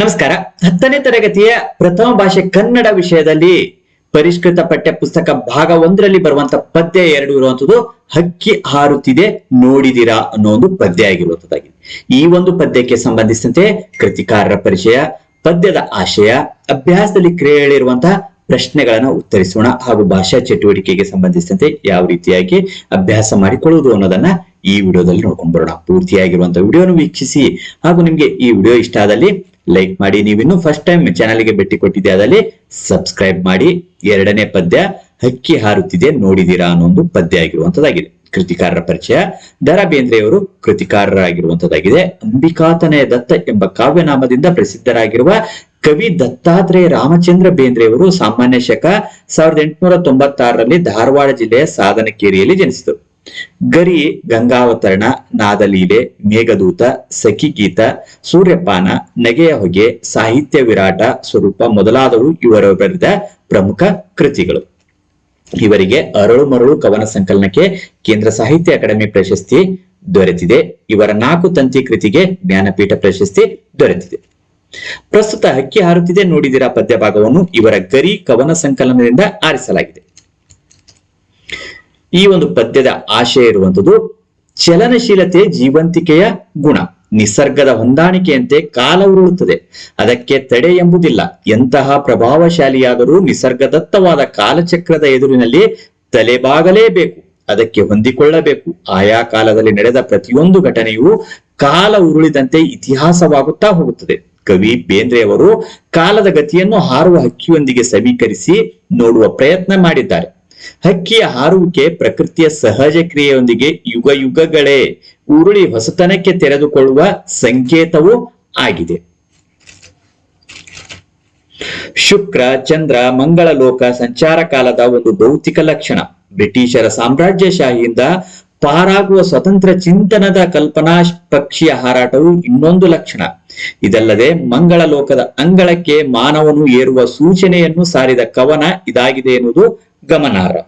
ನಮಸ್ಕಾರ. ಹತ್ತನೇ ತರಗತಿಯ ಪ್ರಥಮ ಭಾಷೆ ಕನ್ನಡ ವಿಷಯದಲ್ಲಿ ಪರಿಷ್ಕೃತ ಪಠ್ಯ ಪುಸ್ತಕ ಭಾಗ ಒಂದರಲ್ಲಿ ಬರುವಂತ ಪದ್ಯ ಎರಡು ಇರುವಂತದ್ದು ಹಕ್ಕಿ ಹಾರುತ್ತಿದೆ ನೋಡಿದಿರಾ ಅನ್ನೋ ಒಂದು ಪದ್ಯ ಆಗಿರುವಂತದ್ದಾಗಿದೆ. ಈ ಒಂದು ಪದ್ಯಕ್ಕೆ ಸಂಬಂಧಿಸಿದಂತೆ ಕೃತಿಕಾರರ ಪರಿಚಯ, ಪದ್ಯದ ಆಶಯ, ಅಭ್ಯಾಸದಲ್ಲಿ ಕ್ರಿಯೆಗಳಿರುವಂತಹ ಪ್ರಶ್ನೆಗಳನ್ನ ಉತ್ತರಿಸೋಣ ಹಾಗೂ ಭಾಷಾ ಚಟುವಟಿಕೆಗೆ ಸಂಬಂಧಿಸಿದಂತೆ ಯಾವ ರೀತಿಯಾಗಿ ಅಭ್ಯಾಸ ಮಾಡಿಕೊಳ್ಳುವುದು ಅನ್ನೋದನ್ನ ಈ ವಿಡಿಯೋದಲ್ಲಿ ನೋಡ್ಕೊಂಡ್ ಬರೋಣ. ಪೂರ್ತಿಯಾಗಿರುವಂತಹ ವಿಡಿಯೋನು ವೀಕ್ಷಿಸಿ ಹಾಗೂ ನಿಮ್ಗೆ ಈ ವಿಡಿಯೋ ಇಷ್ಟ ಆದಲ್ಲಿ ಲೈಕ್ ಮಾಡಿ ನೀವಿನ್ನು ಫಸ್ಟ್ ಟೈಮ್ ಚಾನಲ್ಗೆ ಭೇಟಿ ಕೊಟ್ಟಿದ್ದೆ, ಅದರಲ್ಲಿ ಸಬ್ಸ್ಕ್ರೈಬ್ ಮಾಡಿ, ಎರಡನೇ ಪದ್ಯ ಹಕ್ಕಿ ಹಾರುತ್ತಿದೆ ನೋಡಿದಿರಾ ಅನ್ನೋ ಒಂದು ಪದ್ಯ ಆಗಿರುವಂತದ್ದಾಗಿದೆ. ಕೃತಿಕಾರರ ಪರಿಚಯ. ದರಾ ಬೇಂದ್ರೆಯವರು ಕೃತಿಕಾರರಾಗಿರುವಂತದ್ದಾಗಿದೆ. ಅಂಬಿಕಾತನಯ ದತ್ತ ಎಂಬ ಕಾವ್ಯನಾಮದಿಂದ ಪ್ರಸಿದ್ಧರಾಗಿರುವ ಕವಿ ದತ್ತಾತ್ರೇಯ ರಾಮಚಂದ್ರ ಬೇಂದ್ರೆಯವರು ಸಾಮಾನ್ಯ ಶಕ ಸಾವಿರದ ಎಂಟುನೂರ ತೊಂಬತ್ತಾರರಲ್ಲಿ ಧಾರವಾಡ ಜಿಲ್ಲೆಯ ಸಾಧನಕೇರಿಯಲ್ಲಿ ಜನಿಸಿದರು. ಗರಿ, ಗಂಗಾವತರಣ, ನಾದಲೀಲೆ, ಮೇಘದೂತ, ಸಖಿಗೀತ, ಸೂರ್ಯಪಾನ, ನಗೆಯ ಹೊಗೆ, ಸಾಹಿತ್ಯ ವಿರಾಟ ಸ್ವರೂಪ ಮೊದಲಾದವು ಇವರು ಬರೆದ ಪ್ರಮುಖ ಕೃತಿಗಳು. ಇವರಿಗೆ ಅರಳು ಮರಳು ಕವನ ಸಂಕಲನಕ್ಕೆ ಕೇಂದ್ರ ಸಾಹಿತ್ಯ ಅಕಾಡೆಮಿ ಪ್ರಶಸ್ತಿ ದೊರೆತಿದೆ. ಇವರ ನಾಲ್ಕು ತಂತಿ ಕೃತಿಗೆ ಜ್ಞಾನಪೀಠ ಪ್ರಶಸ್ತಿ ದೊರೆತಿದೆ. ಪ್ರಸ್ತುತ ಹಕ್ಕಿ ಹಾರುತ್ತಿದೆ ನೋಡಿದಿರ ಪದ್ಯ ಭಾಗವನ್ನು ಇವರ ಗರಿ ಕವನ ಸಂಕಲನದಿಂದ ಆರಿಸಲಾಗಿದೆ. ಈ ಒಂದು ಪದ್ಯದ ಆಶಯ ಇರುವಂತದ್ದು ಚಲನಶೀಲತೆ ಜೀವಂತಿಕೆಯ ಗುಣ, ನಿಸರ್ಗದ ಹೊಂದಾಣಿಕೆಯಂತೆ ಕಾಲ ಉರುಳುತ್ತದೆ. ಅದಕ್ಕೆ ತಡೆ ಎಂಬುದಿಲ್ಲ. ಎಂತಹ ಪ್ರಭಾವಶಾಲಿಯಾದರೂ ನಿಸರ್ಗದತ್ತವಾದ ಕಾಲಚಕ್ರದ ಎದುರಿನಲ್ಲಿ ತಲೆಬಾಗಲೇಬೇಕು. ಅದಕ್ಕೆ ಹೊಂದಿಕೊಳ್ಳಬೇಕು. ಆಯಾ ಕಾಲದಲ್ಲಿ ನಡೆದ ಪ್ರತಿಯೊಂದು ಘಟನೆಯು ಕಾಲ ಉರುಳಿದಂತೆ ಇತಿಹಾಸವಾಗುತ್ತಾ ಹೋಗುತ್ತದೆ. ಕವಿ ಬೇಂದ್ರೆಯವರು ಕಾಲದ ಗತಿಯನ್ನು ಹಾರುವ ಹಕ್ಕಿಯೊಂದಿಗೆ ಸಮೀಕರಿಸಿ ನೋಡುವ ಪ್ರಯತ್ನ ಮಾಡಿದ್ದಾರೆ. ಹಕ್ಕಿಯ ಹಾರುವಿಕೆ ಪ್ರಕೃತಿಯ ಸಹಜ ಕ್ರಿಯೆಯೊಂದಿಗೆ ಯುಗ ಯುಗಗಳೇ ಉರುಳಿ ಹೊಸತನಕ್ಕೆ ತೆರೆದುಕೊಳ್ಳುವ ಸಂಕೇತವೂ ಆಗಿದೆ. ಶುಕ್ರ, ಚಂದ್ರ, ಮಂಗಳ ಲೋಕ, ಸಂಚಾರ ಕಾಲದ ಒಂದು ಭೌತಿಕ ಲಕ್ಷಣ. ಬ್ರಿಟಿಷರ ಸಾಮ್ರಾಜ್ಯಶಾಹಿಯಿಂದ ಪಾರಾಗುವ ಸ್ವತಂತ್ರ ಚಿಂತನದ ಕಲ್ಪನಾ ಪಕ್ಷಿಯ ಹಾರಾಟವು ಇನ್ನೊಂದು ಲಕ್ಷಣ. ಇದಲ್ಲದೆ ಮಂಗಳ ಲೋಕದ ಅಂಗಳಕ್ಕೆ ಮಾನವನು ಏರುವ ಸೂಚನೆಯನ್ನು ಸಾರಿದ ಕವನ ಇದಾಗಿದೆ ಎನ್ನುವುದು ಗಮನಾರ್ಹ.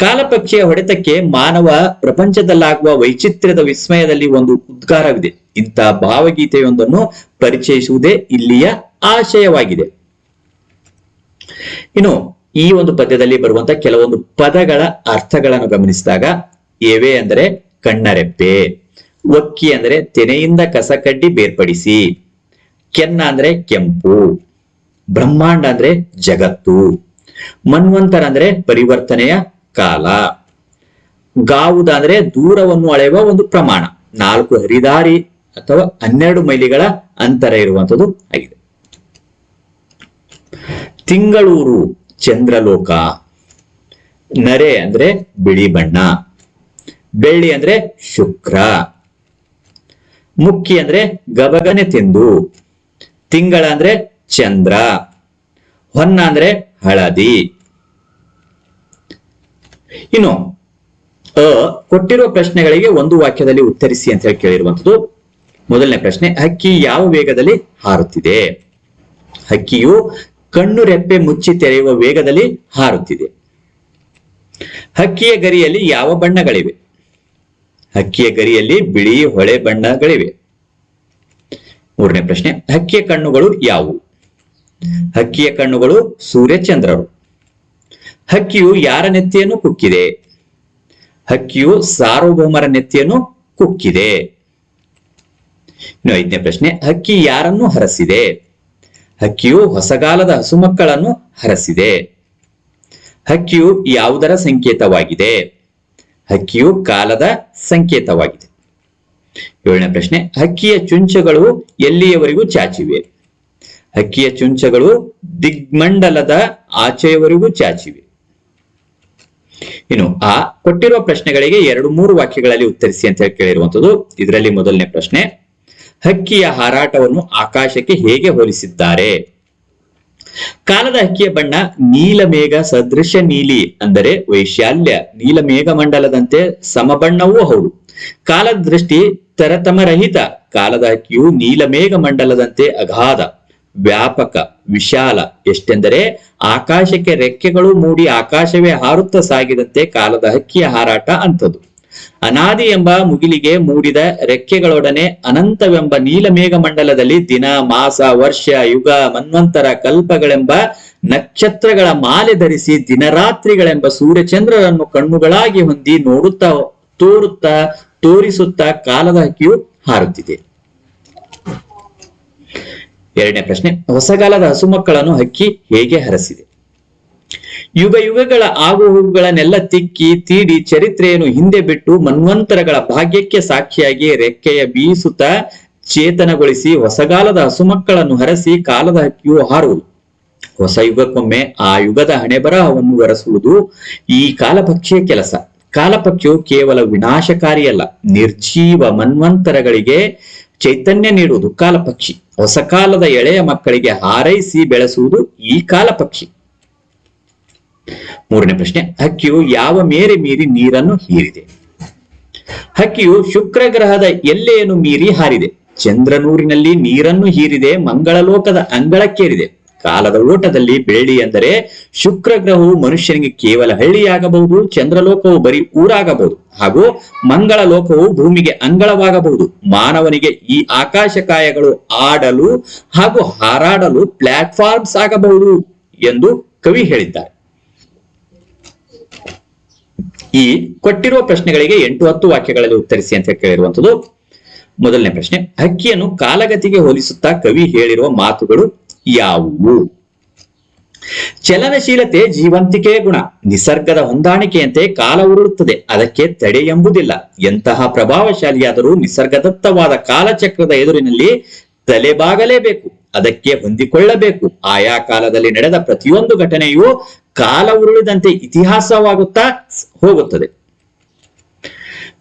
ಕಾಲಪಕ್ಷಿಯ ಹೊಡೆತಕ್ಕೆ ಮಾನವ ಪ್ರಪಂಚದಲ್ಲಾಗುವ ವೈಚಿತ್ರ್ಯದ ವಿಸ್ಮಯದಲ್ಲಿ ಒಂದು ಉದ್ಗಾರವಿದೆ. ಇಂಥ ಭಾವಗೀತೆಯೊಂದನ್ನು ಪರಿಚಯಿಸುವುದೇ ಇಲ್ಲಿಯ ಆಶಯವಾಗಿದೆ. ಇನ್ನು ಈ ಒಂದು ಪದ್ಯದಲ್ಲಿ ಬರುವಂತ ಕೆಲವೊಂದು ಪದಗಳ ಅರ್ಥಗಳನ್ನು ಗಮನಿಸಿದಾಗ ಎವೆ ಅಂದರೆ ಕಣ್ಣರೆಪ್ಪೆ, ಒಕ್ಕಿ ಅಂದರೆ ತೆನೆಯಿಂದ ಕಸಕಡ್ಡಿ ಬೇರ್ಪಡಿಸಿ, ಕೆನ್ನ ಅಂದ್ರೆ ಕೆಂಪು, ಬ್ರಹ್ಮಾಂಡ ಅಂದ್ರೆ ಜಗತ್ತು. ಮನ್ವಂತರ ಅಂದ್ರೆ ಪರಿವರ್ತನೆಯ ಕಾಲ. ಗಾವುದ ಅಂದ್ರೆ ದೂರವನ್ನು ಅಳೆಯುವ ಒಂದು ಪ್ರಮಾಣ. ನಾಲ್ಕು ಹರಿದಾರಿ ಅಥವಾ ಹನ್ನೆರಡು ಮೈಲಿಗಳ ಅಂತರ ಇರುವಂತದ್ದು ಆಗಿದೆ. ತಿಂಗಳೂರು, ಚಂದ್ರಲೋಕ. ನರೆ ಅಂದ್ರೆ ಬಿಳಿ ಬಣ್ಣ. ಬೆಳ್ಳಿ ಅಂದ್ರೆ ಶುಕ್ರ. ಮುಕ್ಕಿ ಅಂದ್ರೆ ಗಬಗನೆ ತಿಂದು. ತಿಂಗಳ ಅಂದ್ರೆ ಚಂದ್ರ. ಹೊನ್ನ ಅಂದ್ರೆ ಹಳದಿ. ಇನ್ನು, ಅ ಕೊಟ್ಟಿರುವ ಪ್ರಶ್ನೆಗಳಿಗೆ ಒಂದು ವಾಕ್ಯದಲ್ಲಿ ಉತ್ತರಿಸಿ ಅಂತ ಹೇಳಿ ಕೇಳಿರುವಂತದ್ದು ಮೊದಲನೇ ಪ್ರಶ್ನೆ, ಹಕ್ಕಿ ಯಾವ ವೇಗದಲ್ಲಿ ಹಾರುತ್ತಿದೆ? ಹಕ್ಕಿಯು ಕಣ್ಣು ರೆಪ್ಪೆ ಮುಚ್ಚಿ ತೆರೆಯುವ ವೇಗದಲ್ಲಿ ಹಾರುತ್ತಿದೆ. ಹಕ್ಕಿಯ ಗರಿಯಲ್ಲಿ ಯಾವ ಬಣ್ಣಗಳಿವೆ? ಹಕ್ಕಿಯ ಗರಿಯಲ್ಲಿ ಬಿಳಿ ಹೊಳೆ ಬಣ್ಣಗಳಿವೆ. ಮೂರನೇ ಪ್ರಶ್ನೆ, ಹಕ್ಕಿಯ ಕಣ್ಣುಗಳು ಯಾವುವು? ಹಕ್ಕಿಯ ಕಣ್ಣುಗಳು ಸೂರ್ಯಚಂದ್ರರು. ಹಕ್ಕಿಯು ಯಾರ ನೆತ್ತಿಯನ್ನು ಕುಕ್ಕಿದೆ? ಹಕ್ಕಿಯು ಸಾರ್ವಭೌಮರ ನೆತ್ತಿಯನ್ನು ಕುಕ್ಕಿದೆ. ಇನ್ನು ಐದನೇ ಪ್ರಶ್ನೆ, ಹಕ್ಕಿ ಯಾರನ್ನು ಹರಸಿದೆ? ಹಕ್ಕಿಯು ಹೊಸಗಾಲದ ಹಸುಮಕ್ಕಳನ್ನು ಹರಸಿದೆ. ಹಕ್ಕಿಯು ಯಾವುದರ ಸಂಕೇತವಾಗಿದೆ? ಹಕ್ಕಿಯು ಕಾಲದ ಸಂಕೇತವಾಗಿದೆ. ಏಳನೇ ಪ್ರಶ್ನೆ, ಹಕ್ಕಿಯ ಚುಂಚಗಳು ಎಲ್ಲಿಯವರೆಗೂ ಚಾಚಿವೆ? ಹಕ್ಕಿಯ ಚುಂಚಗಳು ದಿಗ್ಮಂಡಲದ ಆಚೆಯವರೆಗೂ ಚಾಚಿವೆ. ಇನ್ನು ಆ ಕೊಟ್ಟಿರುವ ಪ್ರಶ್ನೆಗಳಿಗೆ ಎರಡು ಮೂರು ವಾಕ್ಯಗಳಲ್ಲಿ ಉತ್ತರಿಸಿ ಅಂತ ಹೇಳಿ ಕೇಳಿರುವಂತದ್ದು ಇದರಲ್ಲಿ ಮೊದಲನೇ ಪ್ರಶ್ನೆ, ಹಕ್ಕಿಯ ಹಾರಾಟವನ್ನು ಆಕಾಶಕ್ಕೆ ಹೇಗೆ ಹೋಲಿಸಿದ್ದಾರೆ? ಕಾಲದ ಹಕ್ಕಿಯ ಬಣ್ಣ ನೀಲಮೇಘ ಸದೃಶ ನೀಲಿ ಅಂದರೆ ವೈಶಾಲ್ಯ, ನೀಲಮೇಘ ಮಂಡಲದಂತೆ ಸಮಬಣ್ಣವೂ ಹೌದು. ಕಾಲದ ದೃಷ್ಟಿ ತರತಮರಹಿತ, ಕಾಲದ ಹಕ್ಕಿಯು ನೀಲಮೇಘ ಮಂಡಲದಂತೆ ಅಗಾಧ. ವ್ಯಾಪಕ, ವಿಶಾಲ ಎಷ್ಟೆಂದರೆ ಆಕಾಶಕ್ಕೆ ರೆಕ್ಕೆಗಳು ಮೂಡಿ ಆಕಾಶವೇ ಹಾರುತ್ತ ಸಾಗಿದಂತೆ ಕಾಲದ ಹಕ್ಕಿಯ ಹಾರಾಟ ಅಂಥದ್ದು ಅನಾದಿ ಎಂಬ ಮುಗಿಲಿಗೆ ಮೂಡಿದ ರೆಕ್ಕೆಗಳೊಡನೆ ಅನಂತವೆಂಬ ನೀಲಮೇಘ ಮಂಡಲದಲ್ಲಿ ದಿನ, ಮಾಸ, ವರ್ಷ, ಯುಗ, ಮನ್ವಂತರ, ಕಲ್ಪಗಳೆಂಬ ನಕ್ಷತ್ರಗಳ ಮಾಲೆ ಧರಿಸಿ ದಿನರಾತ್ರಿಗಳೆಂಬ ಸೂರ್ಯಚಂದ್ರರನ್ನು ಕಣ್ಣುಗಳಾಗಿ ಹೊಂದಿ ನೋಡುತ್ತಾ, ತೋರುತ್ತಾ, ತೋರಿಸುತ್ತಾ ಕಾಲದ ಹಕ್ಕಿಯು ಹಾರುತ್ತಿದೆ. ಎರಡನೇ ಪ್ರಶ್ನೆ, ಹೊಸಗಾಲದ ಹಸುಮಕ್ಕಳನ್ನು ಹಕ್ಕಿ ಹೇಗೆ ಹರಸಿದೆ? ಯುಗ ಯುಗಗಳ ಆಗುಹೋಗುಗಳನ್ನೆಲ್ಲ ತಿಕ್ಕಿ, ತೀಡಿ ಚರಿತ್ರೆಯನ್ನು ಹಿಂದೆ ಬಿಟ್ಟು ಮನ್ವಂತರಗಳ ಭಾಗ್ಯಕ್ಕೆ ಸಾಕ್ಷಿಯಾಗಿ ರೆಕ್ಕೆಯ ಬೀಸುತ್ತ ಚೇತನಗೊಳಿಸಿ ಹೊಸಗಾಲದ ಹಸುಮಕ್ಕಳನ್ನು ಹರಸಿ ಕಾಲದ ಹಕ್ಕಿಯು ಹಾರುವುದು. ಹೊಸ ಯುಗಕ್ಕೊಮ್ಮೆ ಆ ಯುಗದ ಹಣೆಬರಹವನ್ನು ಒರೆಸುವುದು ಈ ಕಾಲಪಕ್ಷಿಯ ಕೆಲಸ. ಕಾಲಪಕ್ಷಿಯು ಕೇವಲ ವಿನಾಶಕಾರಿಯಲ್ಲ, ನಿರ್ಜೀವ ಮನ್ವಂತರಗಳಿಗೆ ಚೈತನ್ಯ ನೀಡುವುದು ಕಾಲಪಕ್ಷಿ. ಹೊಸ ಕಾಲದ ಎಳೆಯ ಮಕ್ಕಳಿಗೆ ಹಾರೈಸಿ ಬೆಳೆಸುವುದು ಈ ಕಾಲಪಕ್ಷಿ. ಮೂರನೇ ಪ್ರಶ್ನೆ, ಹಕ್ಕಿಯು ಯಾವ ಮೇರೆ ಮೀರಿ ನೀರನ್ನು ಹೀರಿದೆ? ಹಕ್ಕಿಯು ಶುಕ್ರ ಗ್ರಹದ ಎಲ್ಲೆಯನ್ನು ಮೀರಿ ಹಾರಿದೆ. ಚಂದ್ರನೂರಿನಲ್ಲಿ ನೀರನ್ನು ಹೀರಿದೆ, ಮಂಗಳಲೋಕದ ಅಂಗಳಕ್ಕೇರಿದೆ. ಕಾಲದ ಓಟದಲ್ಲಿ ಬೆಳ್ಳಿ ಎಂದರೆ ಶುಕ್ರ ಗ್ರಹವು ಮನುಷ್ಯನಿಗೆ ಕೇವಲ ಹಳ್ಳಿಯಾಗಬಹುದು, ಚಂದ್ರಲೋಕವು ಬರೀ ಊರಾಗಬಹುದು ಹಾಗೂ ಮಂಗಳ ಲೋಕವು ಭೂಮಿಗೆ ಅಂಗಳವಾಗಬಹುದು. ಮಾನವನಿಗೆ ಈ ಆಕಾಶಕಾಯಗಳು ಆಡಲು ಹಾಗೂ ಹಾರಾಡಲು ಪ್ಲಾಟ್ಫಾರ್ಮ್ಸ್ ಆಗಬಹುದು ಎಂದು ಕವಿ ಹೇಳಿದ್ದಾರೆ. ಈ ಕೊಟ್ಟಿರುವ ಪ್ರಶ್ನೆಗಳಿಗೆ ಎಂಟು ಹತ್ತು ವಾಕ್ಯಗಳಲ್ಲಿ ಉತ್ತರಿಸಿ ಅಂತ ಕೇಳಿರುವಂತದ್ದು ಮೊದಲನೇ ಪ್ರಶ್ನೆ, ಹಕ್ಕಿಯನ್ನು ಕಾಲಗತಿಗೆ ಹೋಲಿಸುತ್ತಾ ಕವಿ ಹೇಳಿರುವ ಮಾತುಗಳು ಯಾವುವು? ಚಲನಶೀಲತೆ ಜೀವಂತಿಕೆ ಗುಣ, ನಿಸರ್ಗದ ಹೊಂದಾಣಿಕೆಯಂತೆ ಕಾಲ ಉರುಳುತ್ತದೆ, ಅದಕ್ಕೆ ತಡೆ ಎಂಬುದಿಲ್ಲ. ಎಂತಹ ಪ್ರಭಾವಶಾಲಿಯಾದರೂ ನಿಸರ್ಗದತ್ತವಾದ ಕಾಲಚಕ್ರದ ಎದುರಿನಲ್ಲಿ ತಲೆಬಾಗಲೇಬೇಕು, ಅದಕ್ಕೆ ಹೊಂದಿಕೊಳ್ಳಬೇಕು. ಆಯಾ ಕಾಲದಲ್ಲಿ ನಡೆದ ಪ್ರತಿಯೊಂದು ಘಟನೆಯು ಕಾಲ ಉರುಳಿದಂತೆ ಇತಿಹಾಸವಾಗುತ್ತಾ ಹೋಗುತ್ತದೆ.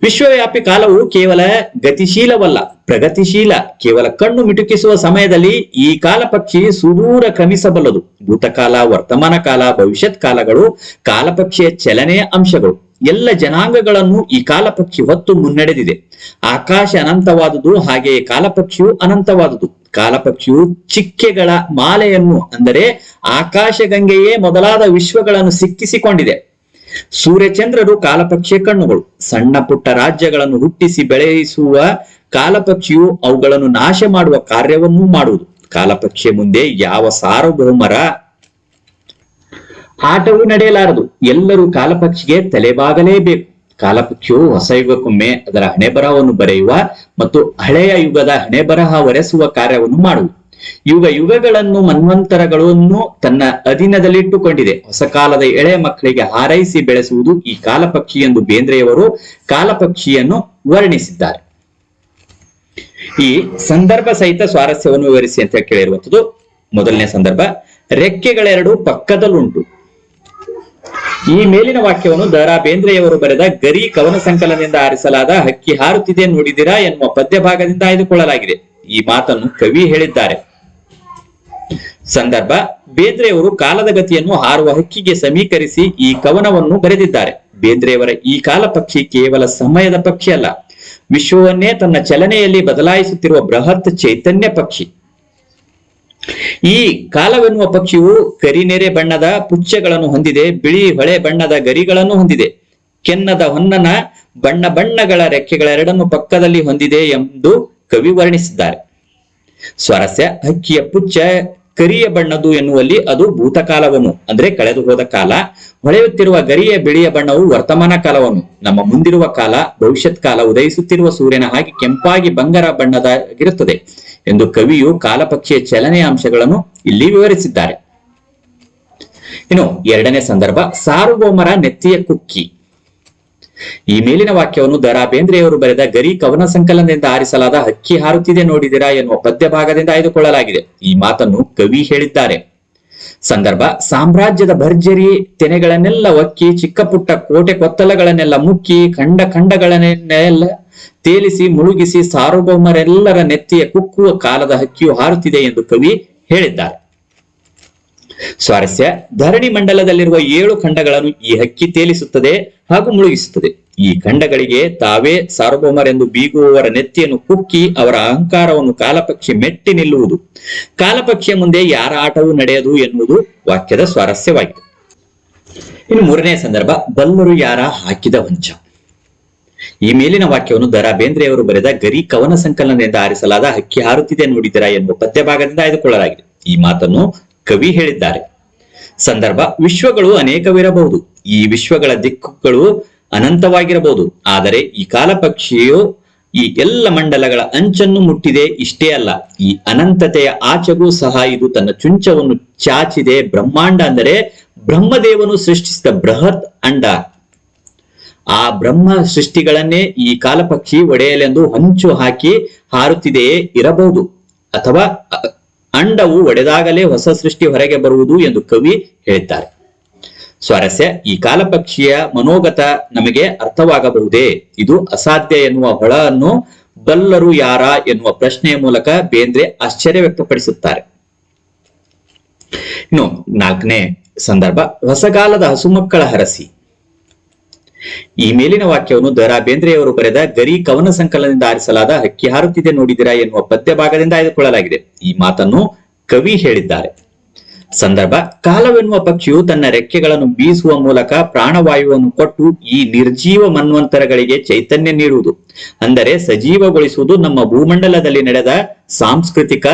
ವಿಶ್ವವ್ಯಾಪಿ ಕಾಲವು ಕೇವಲ ಗತಿಶೀಲವಲ್ಲ, ಪ್ರಗತಿಶೀಲ, ಕೇವಲ ಕಣ್ಣು ಮಿಟುಕಿಸುವ ಸಮಯದಲ್ಲಿ ಈ ಕಾಲ ಪಕ್ಷಿ ಸುದೂರ ಕ್ರಮಿಸಬಲ್ಲದು. ಭೂತಕಾಲ, ವರ್ತಮಾನ ಕಾಲ, ಭವಿಷ್ಯತ್ ಕಾಲಗಳು ಕಾಲಪಕ್ಷಿಯ ಚಲನೆಯ ಅಂಶಗಳು. ಎಲ್ಲ ಜನಾಂಗಗಳನ್ನು ಈ ಕಾಲಪಕ್ಷಿ ಹೊತ್ತು ಮುನ್ನಡೆದಿದೆ. ಆಕಾಶ ಅನಂತವಾದುದು, ಹಾಗೆಯೇ ಕಾಲಪಕ್ಷಿಯು ಅನಂತವಾದುದು. ಕಾಲಪಕ್ಷಿಯು ಚಿಕ್ಕೆಗಳ ಮಾಲೆಯನ್ನು, ಅಂದರೆ ಆಕಾಶಗಂಗೆಯೇ ಮೊದಲಾದ ವಿಶ್ವಗಳನ್ನು ಸಿಕ್ಕಿಸಿಕೊಂಡಿದೆ. ಸೂರ್ಯಚಂದ್ರರು ಕಾಲಪಕ್ಷಿಯ ಕಣ್ಣುಗಳು. ಸಣ್ಣ ಪುಟ್ಟ ರಾಜ್ಯಗಳನ್ನು ಹುಟ್ಟಿಸಿ ಬೆಳೆಯಿಸುವ ಕಾಲಪಕ್ಷಿಯು ಅವುಗಳನ್ನು ನಾಶ ಮಾಡುವ ಕಾರ್ಯವನ್ನೂ ಮಾಡುವುದು. ಕಾಲಪಕ್ಷಿಯ ಮುಂದೆ ಯಾವ ಸಾರ್ವಭೌಮರ ಆಟವೂ ನಡೆಯಲಾರದು. ಎಲ್ಲರೂ ಕಾಲಪಕ್ಷಿಗೆ ತಲೆಬಾಗಲೇಬೇಕು. ಕಾಲಪಕ್ಷಿಯು ಹೊಸ ಯುಗಕ್ಕೊಮ್ಮೆ ಅದರ ಹಣೆಬರಹವನ್ನು ಬರೆಯುವ ಮತ್ತು ಹಳೆಯ ಯುಗದ ಹಣೆಬರಹ ಒರೆಸುವ ಕಾರ್ಯವನ್ನು ಮಾಡುವುದು. ಯುಗ ಯುಗಗಳನ್ನು ಮನ್ವಂತರಗಳನ್ನು ತನ್ನ ಅಧೀನದಲ್ಲಿಟ್ಟುಕೊಂಡಿದೆ. ಹೊಸ ಕಾಲದ ಎಳೆ ಮಕ್ಕಳಿಗೆ ಹಾರೈಸಿ ಬೆಳೆಸುವುದು ಈ ಕಾಲಪಕ್ಷಿ ಎಂದು ಬೇಂದ್ರೆಯವರು ಕಾಲಪಕ್ಷಿಯನ್ನು ವರ್ಣಿಸಿದ್ದಾರೆ. ಈ ಸಂದರ್ಭ ಸಹಿತ ಸ್ವಾರಸ್ಯವನ್ನು ವಿವರಿಸಿ ಅಂತ ಕೇಳಿರುವಂತದ್ದು ಮೊದಲನೇ ಸಂದರ್ಭ, ರೆಕ್ಕೆಗಳೆರಡು ಪಕ್ಕದಲ್ಲುಂಟು. ಈ ಮೇಲಿನ ವಾಕ್ಯವನ್ನು ದರಾ ಬೇಂದ್ರೆಯವರು ಬರೆದ ಗರಿ ಕವನ ಸಂಕಲನದಿಂದ ಆರಿಸಲಾದ ಹಕ್ಕಿ ಹಾರುತ್ತಿದೆ ನೋಡಿದಿರಾ ಎನ್ನುವ ಪದ್ಯ ಭಾಗದಿಂದ ಆಯ್ದುಕೊಳ್ಳಲಾಗಿದೆ. ಈ ಮಾತನ್ನು ಕವಿ ಹೇಳಿದ್ದಾರೆ. ಸಂದರ್ಭ, ಬೇಂದ್ರೆಯವರು ಕಾಲದ ಗತಿಯನ್ನು ಹಾರುವ ಹಕ್ಕಿಗೆ ಸಮೀಕರಿಸಿ ಈ ಕವನವನ್ನು ಬರೆದಿದ್ದಾರೆ. ಬೇಂದ್ರೆಯವರ ಈ ಕಾಲ ಪಕ್ಷಿ ಕೇವಲ ಸಮಯದ ಪಕ್ಷಿ ಅಲ್ಲ, ವಿಶ್ವವನ್ನೇ ತನ್ನ ಚಲನೆಯಲ್ಲಿ ಬದಲಾಯಿಸುತ್ತಿರುವ ಬೃಹತ್ ಚೈತನ್ಯ ಪಕ್ಷಿ. ಈ ಕಾಲವೆನ್ನುವ ಪಕ್ಷಿಯು ಕರಿನೆರೆ ಬಣ್ಣದ ಪುಚ್ಚಗಳನ್ನು ಹೊಂದಿದೆ, ಬಿಳಿ ಹೊಳೆ ಬಣ್ಣದ ಗರಿಗಳನ್ನು ಹೊಂದಿದೆ. ಕೆನ್ನದ ಹೊನ್ನನ ಬಣ್ಣ ಬಣ್ಣಗಳ ರೆಕ್ಕೆಗಳೆರಡನ್ನು ಪಕ್ಕದಲ್ಲಿ ಹೊಂದಿದೆ ಎಂದು ಕವಿ ವರ್ಣಿಸಿದ್ದಾರೆ. ಸ್ವಾರಸ್ಯ, ಹಕ್ಕಿಯ ಪುಚ್ಚ ಕರಿಯ ಬಣ್ಣದ್ದು ಎನ್ನುವಲ್ಲಿ ಅದು ಭೂತಕಾಲವನ್ನು ಅಂದ್ರೆ ಕಳೆದು ಹೋದ ಕಾಲ. ಹೊಳೆಯುತ್ತಿರುವ ಗರಿಯ ಬಿಳಿಯ ಬಣ್ಣವು ವರ್ತಮಾನ ಕಾಲವನ್ನು ನಮ್ಮ ಮುಂದಿರುವ ಕಾಲ, ಭವಿಷ್ಯತ್ ಕಾಲ ಉದಯಿಸುತ್ತಿರುವ ಸೂರ್ಯನ ಹಾಗೆ ಕೆಂಪಾಗಿ ಬಂಗಾರ ಬಣ್ಣದಾಗಿರುತ್ತದೆ ಎಂದು ಕವಿಯು ಕಾಲಪಕ್ಷಿಯ ಚಲನೆಯ ಅಂಶಗಳನ್ನು ಇಲ್ಲಿ ವಿವರಿಸಿದ್ದಾರೆ. ಇನ್ನು ಎರಡನೇ ಸಂದರ್ಭ, ಸಾರ್ವಭೌಮರ ನೆತ್ತಿಯ ಕುಕ್ಕಿ. ಈ ಮೇಲಿನ ವಾಕ್ಯವನ್ನು ದರಾ ಬೇಂದ್ರೆಯವರು ಬರೆದ ಗರಿ ಕವನ ಸಂಕಲನದಿಂದ ಆರಿಸಲಾದ ಹಕ್ಕಿ ಹಾರುತ್ತಿದೆ ನೋಡಿದಿರಾ ಎನ್ನುವ ಪದ್ಯ ಭಾಗದಿಂದ ಆಯ್ದುಕೊಳ್ಳಲಾಗಿದೆ. ಈ ಮಾತನ್ನು ಕವಿ ಹೇಳಿದ್ದಾರೆ. ಸಂದರ್ಭ, ಸಾಮ್ರಾಜ್ಯದ ಭರ್ಜರಿ ತೆನೆಗಳನ್ನೆಲ್ಲ ಒಕ್ಕಿ ಚಿಕ್ಕ ಪುಟ್ಟ ಕೋಟೆ ಕೊತ್ತಲಗಳನ್ನೆಲ್ಲ ಮುಕ್ಕಿ, ಖಂಡ ಖಂಡಗಳನ್ನೆಲ್ಲ ತೇಲಿಸಿ, ಮುಳುಗಿಸಿ ಸಾರ್ವಭೌಮರೆಲ್ಲರ ನೆತ್ತಿಯ ಕುಕ್ಕುವ ಕಾಲದ ಹಕ್ಕಿಯು ಹಾರುತ್ತಿದೆ ಎಂದು ಕವಿ ಹೇಳಿದ್ದಾರೆ. ಸ್ವಾರಸ್ಯ ಧರಣಿ ಮಂಡಲದಲ್ಲಿರುವ ಏಳು ಖಂಡಗಳನ್ನು ಈ ಹಕ್ಕಿ ತೇಲಿಸುತ್ತದೆ ಹಾಗೂ ಮುಳುಗಿಸುತ್ತದೆ. ಈ ಖಂಡಗಳಿಗೆ ತಾವೇ ಸಾರ್ವಭೌಮರೆಂದು ಬೀಗುವವರ ನೆತ್ತಿಯನ್ನು ಕುಕ್ಕಿ ಅವರ ಅಹಂಕಾರವನ್ನು ಕಾಲಪಕ್ಷಿ ಮೆಟ್ಟಿ ನಿಲ್ಲುವುದು. ಕಾಲಪಕ್ಷಿಯ ಮುಂದೆ ಯಾರ ಆಟವೂ ನಡೆಯದು ಎನ್ನುವುದು ವಾಕ್ಯದ ಸ್ವಾರಸ್ಯವಾಗಿದೆ. ಇನ್ನು ಮೂರನೇ ಸಂದರ್ಭ, ಬಲ್ಲರು ಯಾರ ಹಾಕಿದ ವಂಚ. ಈ ಮೇಲಿನ ವಾಕ್ಯವನ್ನು ದರಾ ಬೇಂದ್ರೆಯವರು ಬರೆದ ಗರಿ ಕವನ ಸಂಕಲನದಿಂದ ಆರಿಸಲಾದ ಹಕ್ಕಿ ಹಾರುತ್ತಿದೆ ನೋಡಿದಿರಾ ಎಂಬ ಪದ್ಯ ಭಾಗದಿಂದ ಆಯ್ದುಕೊಳ್ಳಲಾಗಿದೆ. ಈ ಮಾತನ್ನು ಕವಿ ಹೇಳಿದ್ದಾರೆ. ಸಂದರ್ಭ, ವಿಶ್ವಗಳು ಅನೇಕವಿರಬಹುದು. ಈ ವಿಶ್ವಗಳ ದಿಕ್ಕುಗಳು ಅನಂತವಾಗಿರಬಹುದು. ಆದರೆ ಈ ಕಾಲಪಕ್ಷಿಯು ಈ ಎಲ್ಲ ಮಂಡಲಗಳ ಅಂಚನ್ನು ಮುಟ್ಟಿದೆ ಇಷ್ಟೇ ಅಲ್ಲ. ಈ ಅನಂತತೆಯ ಆಚೆಗೂ ಸಹ ಇದು ತನ್ನ ಚುಂಚವನ್ನು ಚಾಚಿದೆ. ಬ್ರಹ್ಮಾಂಡ ಅಂದರೆ ಬ್ರಹ್ಮದೇವನು ಸೃಷ್ಟಿಸಿದ ಬೃಹತ್ ಅಂಡ. ಆ ಬ್ರಹ್ಮ ಸೃಷ್ಟಿಗಳನ್ನೇ ಈ ಕಾಲಪಕ್ಷಿ ಒಡೆಯಲೆಂದು ಹಂಚು ಹಾಕಿ ಹಾರುತ್ತಿದೆಯೇ ಇರಬಹುದು. ಅಥವಾ ಅಂಡವು ಒಡೆದಾಗಲೇ ಹೊಸ ಸೃಷ್ಟಿ ಹೊರಗೆ ಬರುವುದು ಎಂದು ಕವಿ ಹೇಳಿದ್ದಾರೆ. ಸ್ವಾರಸ್ಯ, ಈ ಕಾಲಪಕ್ಷಿಯ ಮನೋಗತ ನಮಗೆ ಅರ್ಥವಾಗಬಹುದೇ? ಇದು ಅಸಾಧ್ಯ ಎನ್ನುವ ಹೊಳವನ್ನು ಬಲ್ಲರು ಯಾರ ಎನ್ನುವ ಪ್ರಶ್ನೆಯ ಮೂಲಕ ಬೇಂದ್ರೆ ಆಶ್ಚರ್ಯ ವ್ಯಕ್ತಪಡಿಸುತ್ತಾರೆ. ಇನ್ನು ನಾಲ್ಕನೇ ಸಂದರ್ಭ ಹೊಸಗಾಲದ ಹಸುಮಕ್ಕಳ ಹರಸಿ. ಈ ಮೇಲಿನ ವಾಕ್ಯವನ್ನು ದರಾ ಬೇಂದ್ರೆಯವರು ಬರೆದ ಗರಿ ಕವನ ಸಂಕಲನದಿಂದ ಆರಿಸಲಾದ ಹಕ್ಕಿ ಹಾರುತ್ತಿದೆ ನೋಡಿದಿರಾ ಎನ್ನುವ ಪದ್ಯ ಭಾಗದಿಂದ ಆಯ್ದುಕೊಳ್ಳಲಾಗಿದೆ. ಈ ಮಾತನ್ನು ಕವಿ ಹೇಳಿದ್ದಾರೆ. ಸಂದರ್ಭ, ಕಾಲವೆನ್ನುವ ಪಕ್ಷಿಯು ತನ್ನ ರೆಕ್ಕೆಗಳನ್ನು ಬೀಸುವ ಮೂಲಕ ಪ್ರಾಣವಾಯುವನ್ನು ಕೊಟ್ಟು ಈ ನಿರ್ಜೀವ ಮನ್ವಂತರಗಳಿಗೆ ಚೈತನ್ಯ ನೀಡುವುದು. ಅಂದರೆ ಸಜೀವಗೊಳಿಸುವುದು ನಮ್ಮ ಭೂಮಂಡಲದಲ್ಲಿ ನಡೆದ ಸಾಂಸ್ಕೃತಿಕ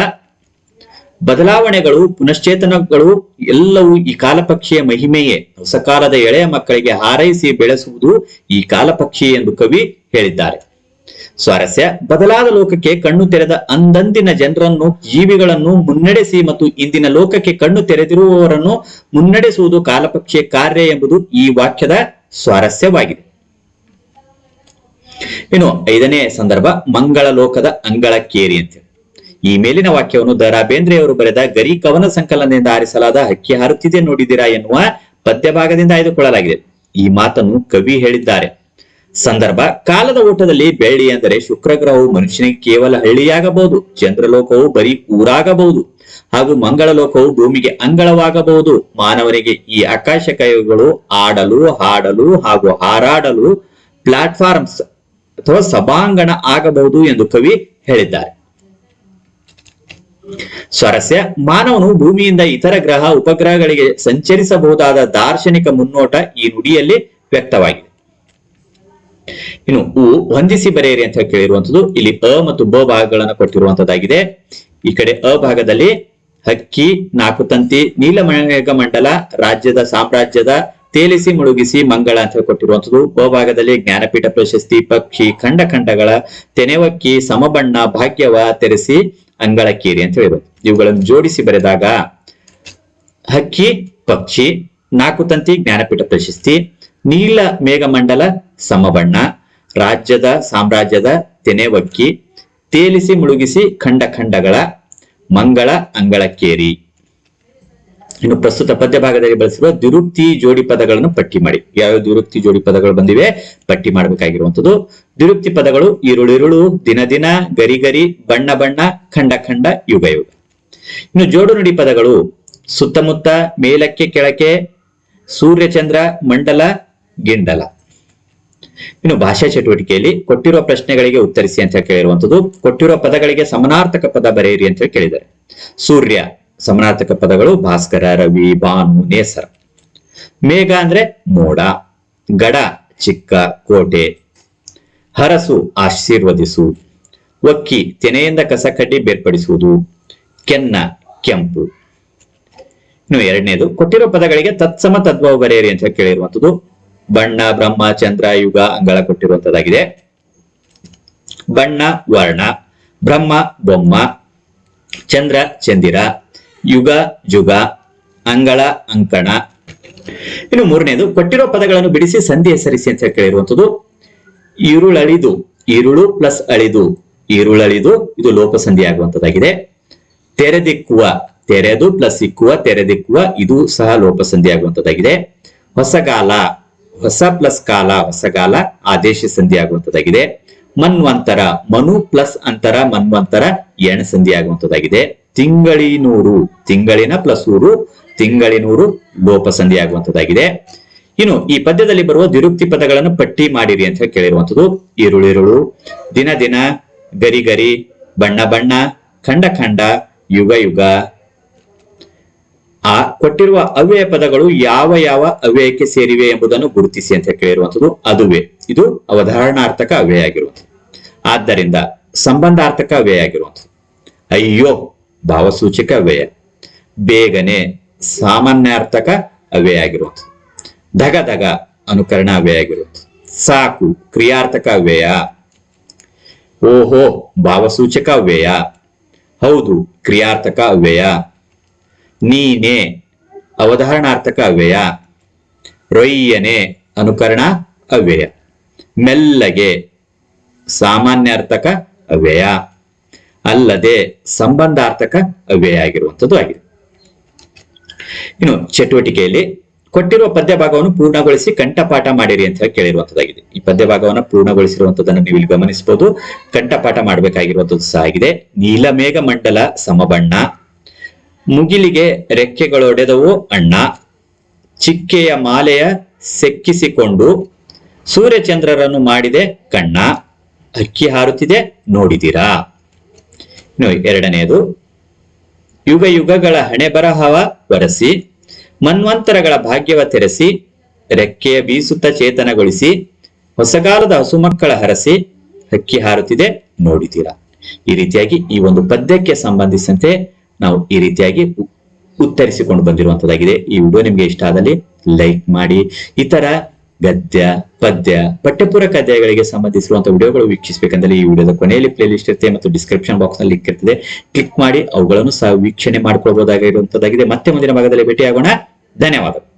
ಬದಲಾವಣೆಗಳು, ಪುನಶ್ಚೇತನಗಳು ಎಲ್ಲವೂ ಈ ಕಾಲಪಕ್ಷಿಯ ಮಹಿಮೆಯೇ. ಹೊಸ ಕಾಲದ ಎಳೆಯ ಮಕ್ಕಳಿಗೆ ಹಾರೈಸಿ ಬೆಳೆಸುವುದು ಈ ಕಾಲಪಕ್ಷಿ ಎಂದು ಕವಿ ಹೇಳಿದ್ದಾರೆ. ಸ್ವಾರಸ್ಯ, ಬದಲಾದ ಲೋಕಕ್ಕೆ ಕಣ್ಣು ತೆರೆದ ಅಂದಂದಿನ ಜನರನ್ನು, ಜೀವಿಗಳನ್ನು ಮುನ್ನಡೆಸಿ ಮತ್ತು ಇಂದಿನ ಲೋಕಕ್ಕೆ ಕಣ್ಣು ತೆರೆದಿರುವವರನ್ನು ಮುನ್ನಡೆಸುವುದು ಕಾಲಪಕ್ಷಿಯ ಕಾರ್ಯ ಎಂಬುದು ಈ ವಾಕ್ಯದ ಸ್ವಾರಸ್ಯವಾಗಿದೆ. ಇನ್ನು ಐದನೇ ಸಂದರ್ಭ ಮಂಗಳ ಲೋಕದ ಅಂಗಳಕ್ಕೇರಿ ಅಂತೇಳಿ ಈ ಮೇಲಿನ ವಾಕ್ಯವನ್ನು ದ ರಾ ಬೇಂದ್ರೆಯವರು ಬರೆದ ಗರಿ ಕವನ ಸಂಕಲನದಿಂದ ಆರಿಸಲಾದ ಹಕ್ಕಿ ಹಾರುತ್ತಿದೆ ನೋಡಿದಿರಾ ಎನ್ನುವ ಪದ್ಯ ಭಾಗದಿಂದ ಆಯ್ದುಕೊಳ್ಳಲಾಗಿದೆ. ಈ ಮಾತನ್ನು ಕವಿ ಹೇಳಿದ್ದಾರೆ. ಸಂದರ್ಭ, ಕಾಲದ ಊಟದಲ್ಲಿ ಬೆಳ್ಳಿ ಅಂದರೆ ಶುಕ್ರಗ್ರಹವು ಮನುಷ್ಯನಿಗೆ ಕೇವಲ ಹಳ್ಳಿಯಾಗಬಹುದು, ಚಂದ್ರಲೋಕವು ಬರೀ ಊರಾಗಬಹುದು ಹಾಗೂ ಮಂಗಳ ಲೋಕವು ಭೂಮಿಗೆ ಅಂಗಳವಾಗಬಹುದು. ಮಾನವನಿಗೆ ಈ ಆಕಾಶ ಕೈಗಳು ಆಡಲು, ಹಾಡಲು ಹಾಗೂ ಹಾರಾಡಲು ಪ್ಲಾಟ್ಫಾರ್ಮ್ಸ್ ಅಥವಾ ಸಭಾಂಗಣ ಆಗಬಹುದು ಎಂದು ಕವಿ ಹೇಳಿದ್ದಾರೆ. ಸ್ವಾರಸ್ಯ, ಮಾನವನು ಭೂಮಿಯಿಂದ ಇತರ ಗ್ರಹ ಉಪಗ್ರಹಗಳಿಗೆ ಸಂಚರಿಸಬಹುದಾದ ದಾರ್ಶನಿಕ ಮುನ್ನೋಟ ಈ ನುಡಿಯಲ್ಲಿ ವ್ಯಕ್ತವಾಗಿದೆ. ಇನ್ನು ಉ ಹೊಂದಿಸಿ ಬರೆಯಿರಿ ಅಂತ ಕೇಳಿರುವಂತದ್ದು ಇಲ್ಲಿ ಅ ಮತ್ತು ಬ ಭಾಗಗಳನ್ನು ಕೊಟ್ಟಿರುವಂತದ್ದಾಗಿದೆ ಈ ಕಡೆ ಅ ಭಾಗದಲ್ಲಿ ಹಕ್ಕಿ, ನಾಲ್ಕು ತಂತಿ ನೀಲಮೇಘ ಮಂಡಲ, ರಾಜ್ಯದ ಸಾಮ್ರಾಜ್ಯದ ತೇಲಿಸಿ ಮುಳುಗಿಸಿ ಮಂಗಳ ಅಂತ ಕೊಟ್ಟಿರುವಂತದ್ದು ಬ ಭಾಗದಲ್ಲಿ ಜ್ಞಾನಪೀಠ ಪ್ರಶಸ್ತಿ, ಪಕ್ಷಿ ಖಂಡ ಖಂಡಗಳ ತೆನೆವಕ್ಕಿ, ಸಮಬಣ್ಣ, ಭಾಗ್ಯವ, ತೆರೆಸಿ ಅಂಗಳಕ್ಕೇರಿ ಅಂತ ಹೇಳಿದ್ರು. ಇವುಗಳನ್ನು ಜೋಡಿಸಿ ಬರೆದಾಗ ಹಕ್ಕಿ, ಪಕ್ಷಿ, ನಾಲ್ಕು ತಂತಿ ಜ್ಞಾನಪೀಠ ಪ್ರಶಸ್ತಿ, ನೀಲ ಮೇಘಮಂಡಲ ಸಮಬಣ್ಣ ರಾಜ್ಯದ ಸಾಮ್ರಾಜ್ಯದ ತೆನೆವಕ್ಕಿ, ತೇಲಿಸಿ ಮುಳುಗಿಸಿ ಖಂಡ ಖಂಡಗಳ ಮಂಗಳ ಅಂಗಳಕ್ಕೇರಿ. ಇನ್ನು ಪ್ರಸ್ತುತ ಪದ್ಯ ಭಾಗದಲ್ಲಿ ಬಳಸಿರುವ ದ್ವಿರುಕ್ತಿ ಜೋಡಿ ಪದಗಳನ್ನು ಪಟ್ಟಿ ಮಾಡಿ. ಯಾವ ದ್ವಿರುಕ್ತಿ ಜೋಡಿ ಪದಗಳು ಬಂದಿವೆ ಪಟ್ಟಿ ಮಾಡಬೇಕಾಗಿರುವಂತದ್ದು ದ್ವಿರುಕ್ತಿ ಪದಗಳು ಇರುಳಿರುಳು ದಿನ ದಿನ, ಗರಿ ಗರಿ, ಬಣ್ಣ ಬಣ್ಣ, ಖಂಡ ಖಂಡ, ಯುಗ ಯುಗ. ಇನ್ನು ಜೋಡು ನುಡಿ ಪದಗಳು ಸುತ್ತಮುತ್ತ, ಮೇಲಕ್ಕೆ, ಕೆಳಕ್ಕೆ, ಸೂರ್ಯಚಂದ್ರ, ಮಂಡಲ, ಗಿಂಡಲ. ಇನ್ನು ಭಾಷಾ ಚಟುವಟಿಕೆಯಲ್ಲಿ ಕೊಟ್ಟಿರುವ ಪ್ರಶ್ನೆಗಳಿಗೆ ಉತ್ತರಿಸಿ ಅಂತ ಕೇಳಿರುವಂತದ್ದು ಕೊಟ್ಟಿರುವ ಪದಗಳಿಗೆ ಸಮನಾರ್ಥಕ ಪದ ಬರೆಯಿರಿ ಅಂತ ಹೇಳಿ ಕೇಳಿದ್ದಾರೆ. ಸೂರ್ಯ. ಸಮನಾರ್ಥಕ ಪದಗಳು ಭಾಸ್ಕರ, ರವಿ, ಭಾನು, ನೇಸರ. ಮೇಘ ಅಂದ್ರೆ ಮೋಡ, ಗಡ ಚಿಕ್ಕ, ಕೋಟೆ. ಹರಸು ಆಶೀರ್ವದಿಸು. ಒಕ್ಕಿ ತೆನೆಯಿಂದ ಕಸ ಕಡ್ಡಿ ಬೇರ್ಪಡಿಸುವುದು. ಕೆನ್ನ ಕೆಂಪು. ಇನ್ನು ಎರಡನೇದು, ಕೊಟ್ಟಿರೋ ಪದಗಳಿಗೆ ತತ್ಸಮ ತದ್ಭವ ಬರೆಯಿರಿ ಅಂತ ಕೇಳಿರುವಂತದ್ದು ಬಣ್ಣ, ಬ್ರಹ್ಮ, ಚಂದ್ರ, ಯುಗ, ಅಂಗಳ ಕೊಟ್ಟಿರುವಂತದ್ದಾಗಿದೆ ಬಣ್ಣ, ವರ್ಣ, ಬ್ರಹ್ಮ, ಬೊಮ್ಮ, ಚಂದ್ರ, ಚಂದಿರ. ಯುಗ, ಜುಗ, ಅಂಗಳ, ಅಂಕಣ. ಇನ್ನು ಮೂರನೇದು, ಕೊಟ್ಟಿರೋ ಪದಗಳನ್ನು ಬಿಡಿಸಿ ಸಂಧಿ ಹೆಸರಿಸಿ ಅಂತ ಕೇಳಿರುವಂತದ್ದು ಈರುಳಳಿದು ಈರುಳು ಪ್ಲಸ್ ಅಳಿದು. ಈರುಳಳಿದು ಇದು ಲೋಪಸಂಧಿ ಆಗುವಂತದ್ದಾಗಿದೆ ತೆರೆದಿಕ್ಕುವ, ತೆರೆದು ಪ್ಲಸ್ ಇಕ್ಕುವ ತೆರೆದಿಕ್ಕುವ, ಇದು ಸಹ ಲೋಪಸಂಧಿ ಆಗುವಂತದ್ದಾಗಿದೆ ಹೊಸಗಾಲ, ಹೊಸ ಪ್ಲಸ್ ಕಾಲ, ಹೊಸಗಾಲ, ಆದೇಶ ಸಂಧಿ ಆಗುವಂತದ್ದಾಗಿದೆ ಮನ್ವಂತರ, ಮನು ಪ್ಲಸ್ ಅಂತರ, ಮನ್ವಂತರ ಎಣ ಸಂಧಿ ಆಗುವಂತದ್ದಾಗಿದೆ. ತಿಂಗಳಿನೂರು, ತಿಂಗಳಿನ ಪ್ಲಸ್ ಊರು, ತಿಂಗಳಿನೂರು ಲೋಪಸಂಧಿ ಆಗುವಂತದ್ದಾಗಿದೆ. ಇನ್ನು ಈ ಪದ್ಯದಲ್ಲಿ ಬರುವ ದಿರುಕ್ತಿ ಪದಗಳನ್ನು ಪಟ್ಟಿ ಮಾಡಿರಿ ಅಂತ ಹೇಳಿ ಕೇಳಿರುವಂತದ್ದು ಈರುಳಿರುಳು ದಿನ ದಿನ, ಗರಿ ಗರಿ, ಬಣ್ಣ ಬಣ್ಣ, ಖಂಡ ಖಂಡ, ಯುಗ ಯುಗ ಆ ಕೊಟ್ಟಿರುವ ಅವ್ಯಯ ಪದಗಳು ಯಾವ ಯಾವ ಅವ್ಯಯಕ್ಕೆ ಸೇರಿವೆ ಎಂಬುದನ್ನು ಗುರುತಿಸಿ ಅಂತ ಕೇಳಿರುವಂತದ್ದು ಅದುವೇ. ಇದು ಅವಧಾರಣಾರ್ಥಕ ಅವ್ಯಯ ಆಗಿರುವಂಥದ್ದು. ಆದ್ದರಿಂದ ಸಂಬಂಧಾರ್ಥಕ ಅವ್ಯಯ ಆಗಿರುವಂಥದ್ದು. ಅಯ್ಯೋ, ಭಾವಸೂಚಕ ಅವ್ಯಯ. ಬೇಗನೆ ಸಾಮಾನ್ಯಾರ್ಥಕ ಅವ್ಯಯ ಆಗಿರುವಂಥದ್ದು. ಧಗ ಧಗ ಅನುಕರಣ ಅವ್ಯಯ ಆಗಿರುವಂಥದ್ದು. ಸಾಕು, ಕ್ರಿಯಾರ್ಥಕ ಅವ್ಯಯ. ಓಹೋ, ಭಾವಸೂಚಕ ಅವ್ಯಯ. ಹೌದು, ಕ್ರಿಯಾರ್ಥಕ ಅವ್ಯಯ. ನೀನೆ ಅವಧಾರಣಾರ್ಥಕ ಅವ್ಯಯ ರೊಯ್ಯನೆ ಅನುಕರಣ ಅವ್ಯಯ. ಮೆಲ್ಲಗೆ ಸಾಮಾನ್ಯಾರ್ಥಕ ಅವ್ಯಯ ಅಲ್ಲದೆ ಸಂಬಂಧಾರ್ಥಕ ಅವ್ಯಯ ಆಗಿರುವಂಥದ್ದು ಆಗಿದೆ. ಇನ್ನು ಚಟುವಟಿಕೆಯಲ್ಲಿ ಕೊಟ್ಟಿರುವ ಪದ್ಯ ಭಾಗವನ್ನು ಪೂರ್ಣಗೊಳಿಸಿ ಕಂಠಪಾಠ ಮಾಡಿರಿ ಅಂತ ಹೇಳಿ ಕೇಳಿರುವಂತದ್ದಾಗಿದೆ ಈ ಪದ್ಯ ಭಾಗವನ್ನು ಪೂರ್ಣಗೊಳಿಸಿರುವಂತದನ್ನು ನೀವು ಇಲ್ಲಿ ಗಮನಿಸಬಹುದು. ಕಂಠಪಾಠ ಮಾಡಬೇಕಾಗಿರುವಂತದ್ದು ಸಹ ಆಗಿದೆ. ನೀಲಮೇಘ ಮಂಡಲ ಸಮಬಣ್ಣ. ಮುಗಿಲಿಗೆ ರೆಕ್ಕೆಗಳೊಡೆದವು ಅಣ್ಣ. ಚಿಕ್ಕೆಯ ಮಾಲೆಯ ಸೆಕ್ಕಿಸಿಕೊಂಡು ಸೂರ್ಯಚಂದ್ರರನ್ನು ಮಾಡಿದೆ ಕಣ್ಣ. ಅಕ್ಕಿ ಹಾರುತ್ತಿದೆ ನೋಡಿದಿರಾ ಎರಡನೆಯದು ಯುಗ ಯುಗಗಳ ಹಣೆ ಬರಹವ ಒರೆಸಿ, ಮನ್ವಂತರಗಳ ಭಾಗ್ಯವ ತೆರೆಸಿ, ರೆಕ್ಕೆಯ ಬೀಸುತ್ತ ಚೇತನಗೊಳಿಸಿ, ಹೊಸಗಾಲದ ಹಸುಮಕ್ಕಳ ಹರಸಿ ಹಕ್ಕಿ ಹಾರುತ್ತಿದೆ, ನೋಡಿದ್ದೀರಾ? ಈ ರೀತಿಯಾಗಿ ಈ ಒಂದು ಪದ್ಯಕ್ಕೆ ಸಂಬಂಧಿಸಿದಂತೆ ನಾವು ಈ ರೀತಿಯಾಗಿ ಉತ್ತರಿಸಿಕೊಂಡು ಬಂದಿರುವಂತದ್ದಾಗಿದೆ. ಈ ವಿಡಿಯೋ ನಿಮ್ಗೆ ಇಷ್ಟ ಆದಲ್ಲಿ ಲೈಕ್ ಮಾಡಿ. ಇತರ ಗದ್ಯ, ಪದ್ಯ ಪಠ್ಯಪೂರ ಅಧ್ಯಾಯಗಳಿಗೆ ಸಂಬಂಧಿಸಿರುವಂತಹ ವಿಡಿಯೋಗಳು ವೀಕ್ಷಿಸಬೇಕಂದ್ರೆ ಈ ವಿಡಿಯೋದ ಕೊನೆಯಲ್ಲಿ ಪ್ಲೇ ಲಿಸ್ಟ್ ಇರುತ್ತೆ ಮತ್ತು ಡಿಸ್ಕ್ರಿಪ್ಷನ್ ಬಾಕ್ಸ್ನಲ್ಲಿ ಲಿಂಕ್ ಇರ್ತದೆ. ಕ್ಲಿಕ್ ಮಾಡಿ, ಅವುಗಳನ್ನು ಸಹ ವೀಕ್ಷಣೆ ಮಾಡ್ಕೊಳ್ಬಹುದಾಗಿರುವಂತದ್ದಾಗಿದೆ. ಮತ್ತೆ ಮುಂದಿನ ಭಾಗದಲ್ಲಿ ಭೇಟಿಯಾಗೋಣ. ಧನ್ಯವಾದಗಳು.